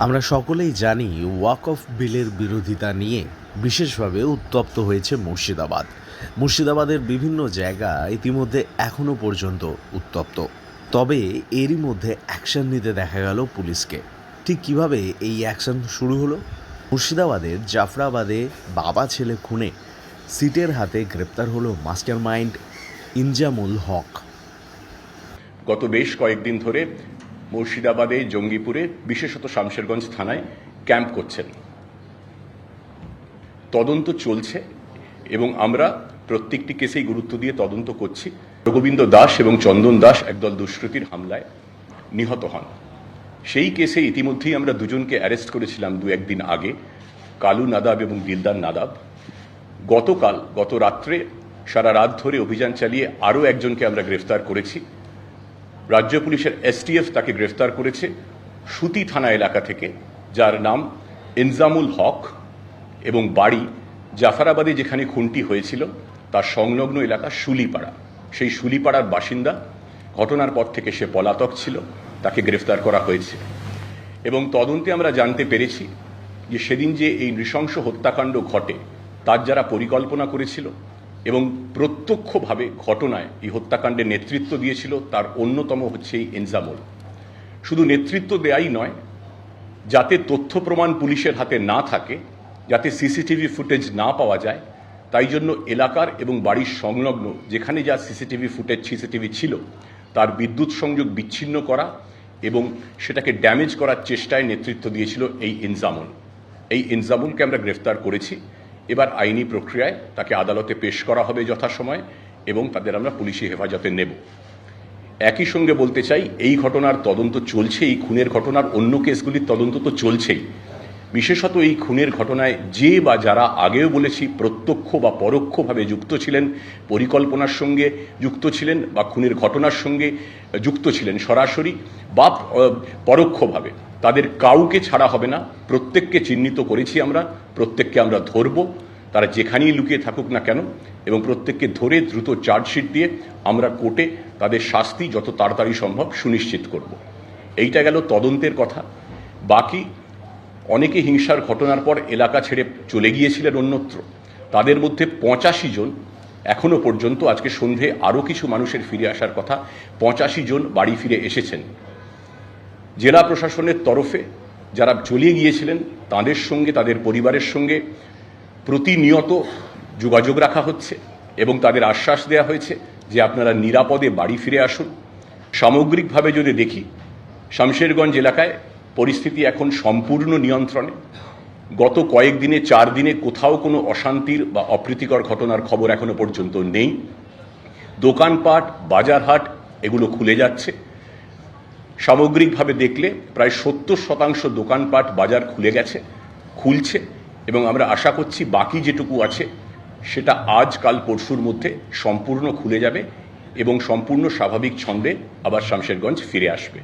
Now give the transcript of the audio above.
আমরা সকলেই জানি ওয়াক অফ বিলের বিরোধিতা নিয়ে বিশেষভাবে উত্তপ্ত হয়েছে মুর্শিদাবাদ। মুর্শিদাবাদের বিভিন্ন জায়গা ইতিমধ্যে এখনও পর্যন্ত উত্তপ্ত। তবে এরই মধ্যে অ্যাকশন নিতে দেখা গেল পুলিশকে। ঠিক কীভাবে এই অ্যাকশন শুরু হলো? মুর্শিদাবাদের জাফরাবাদে বাবা ছেলে খুনে সিটের হাতে গ্রেপ্তার হলো মাস্টার মাইন্ড ইনজামুল হক। গত বেশ কয়েকদিন ধরে মুর্শিদাবাদে, জঙ্গিপুরে, বিশেষত শামশেরগঞ্জ থানায় ক্যাম্প করছেন। তদন্ত চলছে এবং আমরা প্রত্যেকটি কেসেই গুরুত্ব দিয়ে তদন্ত করছি। রঘুবিন্দ দাস এবং চন্দন দাস একদল দুষ্কৃতীর হামলায় নিহত হন। সেই কেসে ইতিমধ্যেই আমরা দুজনকে অ্যারেস্ট করেছিলাম দু একদিন আগে, কালু নাদাব এবং দিলদার নাদাব। গতকাল, গত রাত্রে সারা রাত ধরে অভিযান চালিয়ে আরও একজনকে আমরা গ্রেফতার করেছি। রাজ্য পুলিশের এসটিএফ তাকে গ্রেফতার করেছে সুতি থানা এলাকা থেকে, যার নাম ইনজামুল হক এবং বাড়ি জাফরাবাদে যেখানে খুনটি হয়েছিল, তার সংলগ্ন এলাকা শুলিপাড়া। সেই শুলিপাড়ার বাসিন্দা, ঘটনার পর থেকে সে পলাতক ছিল, তাকে গ্রেফতার করা হয়েছে। এবং তদন্তে আমরা জানতে পেরেছি যে সেদিন যে এই নৃশংস হত্যাকাণ্ড ঘটে, তার যারা পরিকল্পনা করেছিল এবং প্রত্যক্ষভাবে ঘটনায় এই হত্যাকাণ্ডে নেতৃত্ব দিয়েছিল তার অন্যতম হচ্ছে এই এনজামুল। শুধু নেতৃত্ব দেয়াই নয়, যাতে তথ্য প্রমাণ পুলিশের হাতে না থাকে, যাতে সিসিটিভি ফুটেজ না পাওয়া যায়, তাই জন্য এলাকার এবং বাড়ির সংলগ্ন যেখানে যা সিসিটিভি ফুটেজ সিসিটিভি ছিল, তার বিদ্যুৎ সংযোগ বিচ্ছিন্ন করা এবং সেটাকে ড্যামেজ করার চেষ্টায় নেতৃত্ব দিয়েছিল এই ইনজামুল এই ইনজামুলকে আমরা গ্রেফতার করেছি। এবার আইনি প্রক্রিয়ায় তাকে আদালতে পেশ করা হবে যথাসময়ে এবং তাদের আমরা পুলিশি হেফাজতে নেব। একই সঙ্গে বলতে চাই, এই ঘটনার তদন্ত চলছেই, খুনের ঘটনার অন্য কেসগুলির তদন্ত তো চলছেই। বিশেষত এই খুনের ঘটনায় যে বা যারা আগেও বলেছি প্রত্যক্ষ বা পরোক্ষভাবে যুক্ত ছিলেন, পরিকল্পনার সঙ্গে যুক্ত ছিলেন বা খুনের ঘটনার সঙ্গে যুক্ত ছিলেন সরাসরি বা পরোক্ষভাবে। তাদের কাউকে ছাড়া হবে না। প্রত্যেককে চিহ্নিত করেছি আমরা, প্রত্যেককে আমরা ধরব। তারা যেখানেই লুকিয়ে থাকুক না কেন, এবং প্রত্যেককে ধরে দ্রুত চার্জশিট দিয়ে আমরা কোর্টে তাদের শাস্তি যত তাড়াতাড়ি সম্ভব সুনিশ্চিত করব। এইটা গেল তদন্তের কথা। বাকি অনেকে হিংসার ঘটনার পর এলাকা ছেড়ে চলে গিয়েছিলেন অন্যত্র। তাদের মধ্যে পঁচাশি জন এখনও পর্যন্ত, আজকে সন্ধে আরও কিছু মানুষের ফিরে আসার কথা, পঁচাশি জন বাড়ি ফিরে এসেছেন। জেলা প্রশাসনের তরফে যারা চলিয়ে গিয়েছিলেন, তাদের সঙ্গে, তাদের পরিবারের সঙ্গে প্রতিনিয়ত যোগাযোগ রাখা হচ্ছে এবং তাদের আশ্বাস দেওয়া হয়েছে যে আপনারা নিরাপদে বাড়ি ফিরে আসুন। সামগ্রিকভাবে যদি দেখি, শামশেরগঞ্জ এলাকায় পরিস্থিতি এখন সম্পূর্ণ নিয়ন্ত্রণে। গত কয়েকদিনে চার দিনে কোথাও কোনো অশান্তির বা অপ্রীতিকর ঘটনার খবর এখনও পর্যন্ত নেই। দোকানপাট, বাজারহাট, এগুলো খুলে যাচ্ছে। সামগ্রিকভাবে দেখলে প্রায় সত্তর শতাংশ দোকানপাট বাজার খুলে গেছে, খুলছে, এবং আমরা আশা করছি বাকি যেটুকু আছে, সেটা আজ, কাল, পরশুর মধ্যে সম্পূর্ণ খুলে যাবে এবং সম্পূর্ণ স্বাভাবিক ছন্দে আবার শামশেরগঞ্জ ফিরে আসবে।